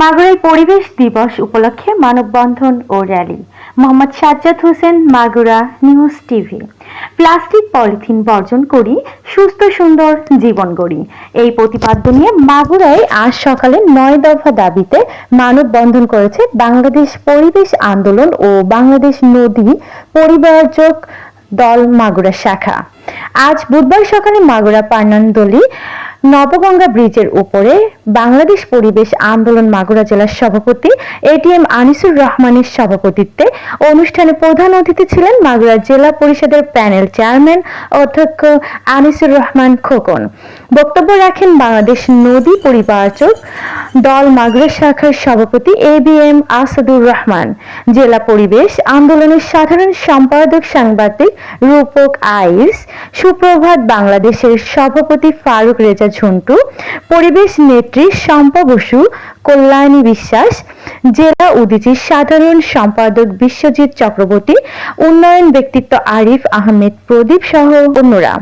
মাগুরায় পরিবেশ দিবস উপলক্ষে মানববন্ধন ও rally. Mohammad Sajjad Hossain, Magura news TV. Plastic polythene বর্জন করি, সুস্থ, সুন্দর জীবন গড়ি। এই প্রতিপাদ্য নিয়ে মাগুরায় আজ সকালে নয় দফা দাবিতে মানববন্ধন করেছে বাংলাদেশ পরিবেশ আন্দোলন ও বাংলাদেশ নদী পরিবারযোগ দল মাগুরা শাখা। আজ বুধবার সকালে মাগুরা পার্নান্দলি নবগঙ্গা ব্রিজের উপরে বাংলাদেশ পরিবেশ আন্দোলন মাগুরা জেলার সভাপতি এটিএম আনিসুর রহমানের সভাপতিত্বে অনুষ্ঠানে প্রধান অতিথি ছিলেন মাগুরা জেলা পরিষদের প্যানেল চেয়ারম্যান অধ্যক্ষ আনিসুর রহমান খোকন। বক্তব্য রাখেন বাংলাদেশ নদী পরিবারচক দল মাগুরা শাখার সভাপতি A B M Asadur Rahman. জেলা পরিবেশ আন্দোলনের সাধারণ সম্পাদক সাংবাদিক রূপক আইস, সুপ্রভাত বাংলাদেশের সভাপতি ফারুক রেজা ঝন্টু, পরিবেশ নেত্রী শম্পা বসু, কল্যাণী বিশ্বাস, জেলা উদীচীর সাধারণ সম্পাদক বিশ্বজিৎ চক্রবর্তী, উন্নয়ন ব্যক্তিত্ব আরিফ আহমেদ প্রদীপ সহ অন্যরা।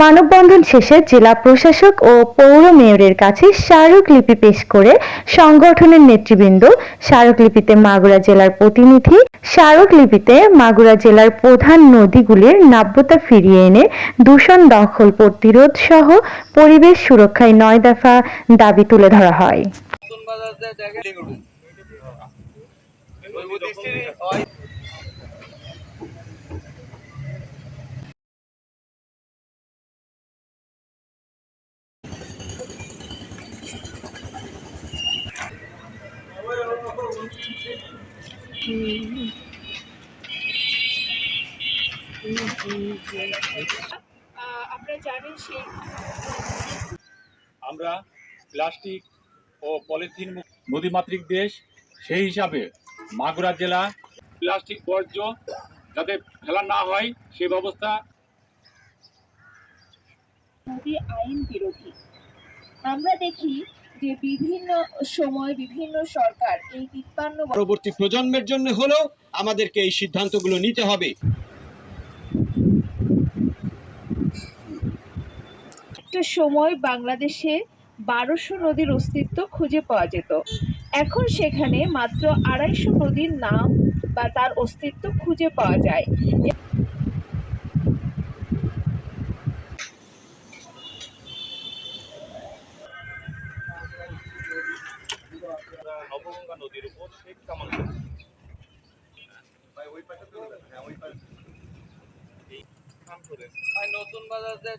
মানববন্ধন শেষে জেলা প্রশাসক ও পৌর মেয়রের কাছে স্মারকলিপি পেশ করে সংগঠনের নেতৃবৃন্দ স্মারকলিপিতে মাগুরা জেলার প্রতিনিধি স্মারকলিপিতে মাগুরা জেলার প্রধান নদীগুলির নাব্যতা ফিরিয়ে এনে দূষণ দখল প্রতিরোধ সহ পরিবেশ সুরক্ষায় নয় দফা দাবি তুলে ধরা হয়। আমরা প্লাস্টিক ও পলিথিন মুক্ত নদীমাতৃক দেশ সেই হিসাবে মাগুরা জেলা প্লাস্টিক বর্জ্য যাতে ফেলা না হয় সে ব্যবস্থা নদী আইন বিরোধী। আমরা দেখি যে বিভিন্ন সময় বিভিন্ন সরকার এই তিপ্পান্ন পরবর্তী প্রজন্মের জন্য হলেও আমাদেরকে এই সিদ্ধান্তগুলো নিতে হবে। একটা সময় বাংলাদেশে বারোশো নদীর অস্তিত্ব খুঁজে পাওয়া যেত। এখন সেখানে মাত্র আড়াইশো নদীর নাম বা তার অস্তিত্ব খুঁজে পাওয়া যায় নবগঙ্গা নদীর উপর শেখ কামাল হ্যাঁ ওই নতুন বাজার যে